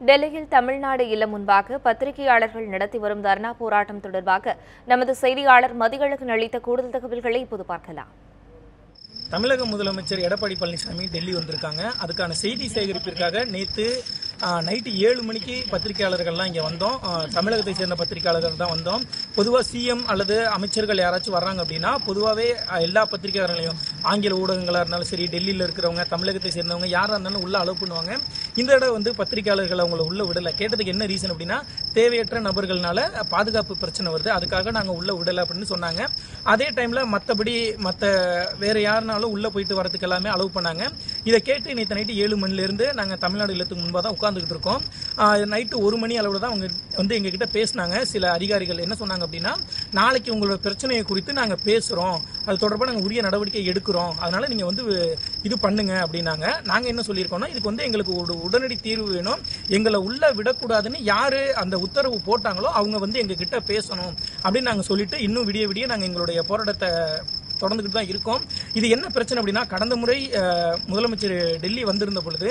டெல்லியில் தமிழ்நாடு இல்லம் முன்பாக பத்திரிகையாளர்கள் நடத்தி வரும் தர்ணா போராட்டம் தொடர்பாக நமது செய்தியாளர் மதிகளுக்கு அளித்த கூடுதல் தகவல்களை இப்போது பார்க்கலாம். தமிழக முதலமைச்சர் எடப்பாடி பழனிசாமி டெல்லி வந்திருக்காங்க. அதுக்கான செய்தி சேகரிப்பிற்காக நேற்று நைட்டு ஏழு மணிக்கு பத்திரிகையாளர்கள்லாம் இங்கே வந்தோம். தமிழகத்தை சேர்ந்த பத்திரிகையாளர்கள் தான் வந்தோம். பொதுவாக சிஎம் அல்லது அமைச்சர்கள் யாராச்சும் வர்றாங்க அப்படின்னா பொதுவாகவே எல்லா பத்திரிகையாளர்களையும் ஆங்கில ஊடகங்களாக இருந்தாலும் சரி டெல்லியில் இருக்கிறவங்க தமிழகத்தை சேர்ந்தவங்க யாராக இருந்தாலும் உள்ள அலோவ் பண்ணுவாங்க. இந்த தடவை வந்து பத்திரிகையாளர்கள் அவங்கள உள்ள விடலை. கேட்டதுக்கு என்ன ரீசன் அப்படின்னா தேவையற்ற நபர்கள்னால பாதுகாப்பு பிரச்சனை வருது. அதுக்காக நாங்கள் உள்ள விடலை அப்படின்னு சொன்னாங்க. அதே டைமில் மற்றபடி மற்ற வேற யாருனாலும் உள்ளே போயிட்டு வரதுக்கு எல்லாமே அலோவ் பண்ணாங்க. இதை கேட்டு நேற்று நைட்டு ஏழு மணிலேருந்து நாங்கள் தமிழ்நாடு இல்லத்துக்கு முன்பாக தான் உட்காந்துக்கிட்டு இருக்கோம். நைட்டு ஒரு மணி அளவில் தான் அவங்க வந்து எங்ககிட்ட பேசினாங்க. சில அதிகாரிகள் என்ன சொன்னாங்க அப்படின்னா நாளைக்கு உங்களோட பிரச்சனையை குறித்து நாங்கள் பேசுகிறோம் அது தொடர்பாக நாங்கள் உரிய நடவடிக்கை எடுக்கிறோம். அதனால் நீங்கள் வந்து இது பண்ணுங்க அப்படின்னாங்க. நாங்கள் என்ன சொல்லியிருக்கோம்னா இதுக்கு வந்து எங்களுக்கு ஒரு உடனடி தீர்வு வேணும். எங்களை உள்ளே விடக்கூடாதுன்னு யார் அந்த உத்தரவு போட்டாங்களோ அவங்க வந்து எங்ககிட்ட பேசணும் அப்படின்னு நாங்கள் சொல்லிட்டு இன்னும் விடிய விடிய நாங்கள் எங்களுடைய போராட்டத்தை தொடர்ந்துக்கிட்டு தான் இருக்கோம். இது என்ன பிரச்சனை அப்படின்னா கடந்த முறை முதலமைச்சர் டெல்லி வந்திருந்த பொழுது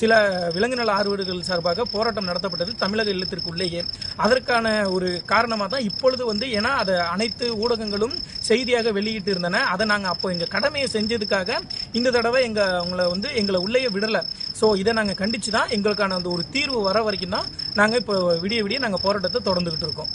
சில விலங்கு நல ஆர்வலர்கள் சார்பாக போராட்டம் நடத்தப்பட்டது தமிழக இல்லத்திற்குள்ளேயே. அதற்கான ஒரு காரணமாக தான் இப்பொழுது வந்து ஏன்னா அதை அனைத்து ஊடகங்களும் செய்தியாக வெளியிட்டு இருந்தன. அதை நாங்கள் அப்போ எங்கள் கடமையை செஞ்சதுக்காக இந்த தடவை எங்கள் அவங்கள வந்து எங்களை உள்ளேயே விடலை. ஸோ இதை நாங்கள் கண்டித்து தான் எங்களுக்கான அந்த ஒரு தீர்வு வர வரைக்கும் தான் நாங்கள் இப்போ விடிய விடிய நாங்கள் போராட்டத்தை தொடர்ந்துக்கிட்டு இருக்கோம்.